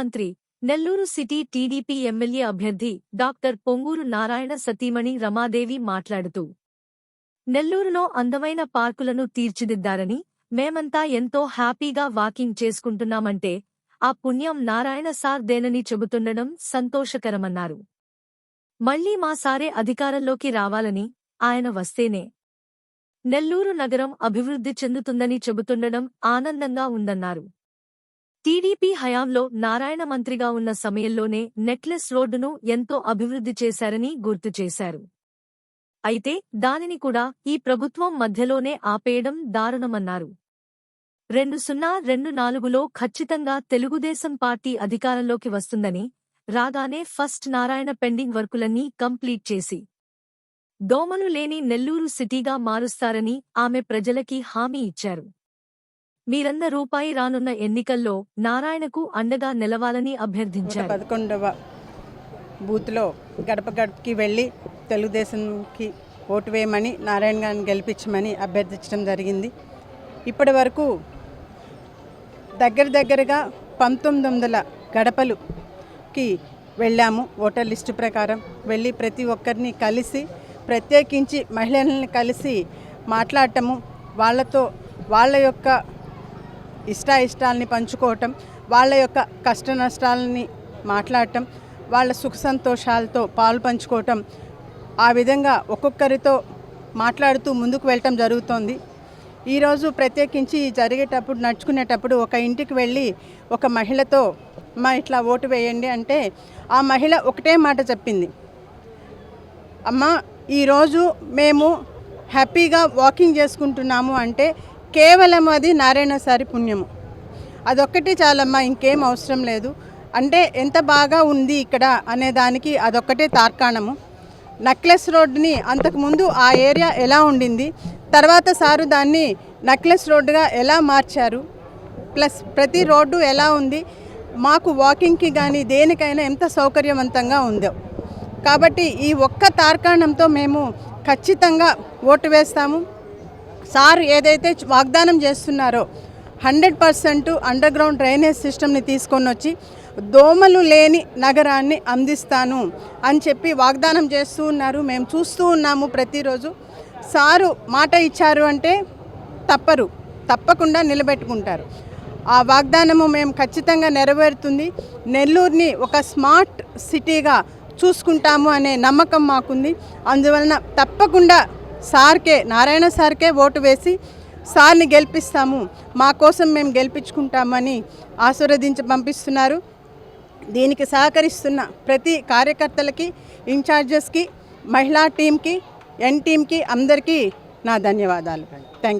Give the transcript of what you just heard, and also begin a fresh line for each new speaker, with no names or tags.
మంత్రి Nellore city TDP MLA అభ్యర్థి doctor Ponguru Narayana సతీమణి రమాదేవి మాట్లాడుతూ నెల్లూరులో అందమైన పార్కులను తీర్చిదిద్దారని మేమంతా ఎంతో హ్యాపీగా వాకింగ్ చేసుకుంటున్నామంటే ఆ పుణ్యం నారాయణ సార్ దేనని చెబుతుండడం సంతోషకరమన్నారు. మళ్ళీ మా సారే అధికారంలోకి రావాలని ఆయన వస్తేనే నెల్లూరు నగరం అభివృద్ధి చెందుతుందని చెబుతుండడం ఆనందంగా ఉందన్నారు. టీడీపీ హయాంలో నారాయణ మంత్రిగా ఉన్న సమయంలోనే నెక్లెస్ రోడ్డును ఎంతో అభివృద్ధి చేశారని గుర్తు చేశారు. అయితే దానిని కూడా ఈ ప్రభుత్వం మధ్యలోనే ఆపేయడం దారుణమన్నారు. రెండు సున్నా రెండు నాలుగులో ఖచ్చితంగా తెలుగుదేశం పార్టీ అధికారంలోకి వస్తుందని రాగానే ఫస్ట్ నారాయణ పెండింగ్ వర్కులన్నీ కంప్లీట్ చేసి దోమలు లేని నెల్లూరు సిటీగా మారుస్తారని ఆమె ప్రజలకి హామీ ఇచ్చారు. మీరంద రూపాయి రానున్న ఎన్నికల్లో నారాయణకు అండగా నిలవాలని అభ్యర్థించారు.
పదకొండవ బూత్లో గడప గడపకి వెళ్ళి తెలుగుదేశంకి ఓటు వేయమని నారాయణ గారిని గెలిపించమని అభ్యర్థించడం జరిగింది. ఇప్పటి వరకు దగ్గర దగ్గరగా పంతొమ్మిది వందల గడపలుకి వెళ్ళాము ఓటర్ లిస్టు ప్రకారం. వెళ్ళి ప్రతి ఒక్కరిని కలిసి ప్రత్యేకించి మహిళలను కలిసి మాట్లాడటము వాళ్ళతో వాళ్ళ యొక్క ఇష్టాయిష్టాలని పంచుకోవటం వాళ్ళ యొక్క కష్ట నష్టాలని మాట్లాడటం వాళ్ళ సుఖ సంతోషాలతో పాలు పంచుకోవటం ఆ విధంగా ఒక్కొక్కరితో మాట్లాడుతూ ముందుకు వెళ్ళటం జరుగుతోంది. ఈరోజు ప్రత్యేకించి జరిగేటప్పుడు నడుచుకునేటప్పుడు ఒక ఇంటికి వెళ్ళి ఒక మహిళతో అమ్మ ఇట్లా ఓటు వేయండి అంటే ఆ మహిళ ఒకటే మాట చెప్పింది. అమ్మ ఈరోజు మేము హ్యాపీగా వాకింగ్ చేసుకుంటున్నాము అంటే కేవలం అది నారాయణ సారి పుణ్యము. అదొక్కటి చాలమ్మా ఇంకేం అవసరం లేదు. అంటే ఎంత బాగా ఉంది ఇక్కడ అనే దానికి అదొక్కటే తార్కాణము. నక్లెస్ రోడ్డుని అంతకుముందు ఆ ఏరియా ఎలా ఉండింది తర్వాత సారు దాన్ని నక్లెస్ రోడ్డుగా ఎలా మార్చారు ప్లస్ ప్రతి రోడ్డు ఎలా ఉంది మాకు వాకింగ్కి కానీ దేనికైనా ఎంత సౌకర్యవంతంగా ఉందో. కాబట్టి ఈ ఒక్క తార్కాణంతో మేము ఖచ్చితంగా ఓటు వేస్తాము. సార్ ఏదైతే వాగ్దానం చేస్తున్నారో hundred percent underground drainage సిస్టమ్ని తీసుకొని వచ్చి దోమలు లేని నగరాన్ని అందిస్తాను అని చెప్పి వాగ్దానం చేస్తూ ఉన్నారు. మేము చూస్తూ ఉన్నాము ప్రతిరోజు. సారు మాట ఇచ్చారు అంటే తప్పరు తప్పకుండా నిలబెట్టుకుంటారు. ఆ వాగ్దానము మేము ఖచ్చితంగా నెరవేరుతుంది. నెల్లూరుని ఒక స్మార్ట్ సిటీగా చూసుకుంటాము అనే నమ్మకం మాకుంది. అందువలన తప్పకుండా సార్కే నారాయణ సార్కే ఓటు వేసి సార్ని గెలిపిస్తాము మా కోసం మేము గెలిపించుకుంటామని ఆశీర్వదించి పంపిస్తున్నారు. దీనికి సహకరిస్తున్న ప్రతి కార్యకర్తలకి ఇన్ఛార్జెస్కి మహిళా టీంకి ఎన్ టీంకి అందరికీ నా ధన్యవాదాలు. థ్యాంక్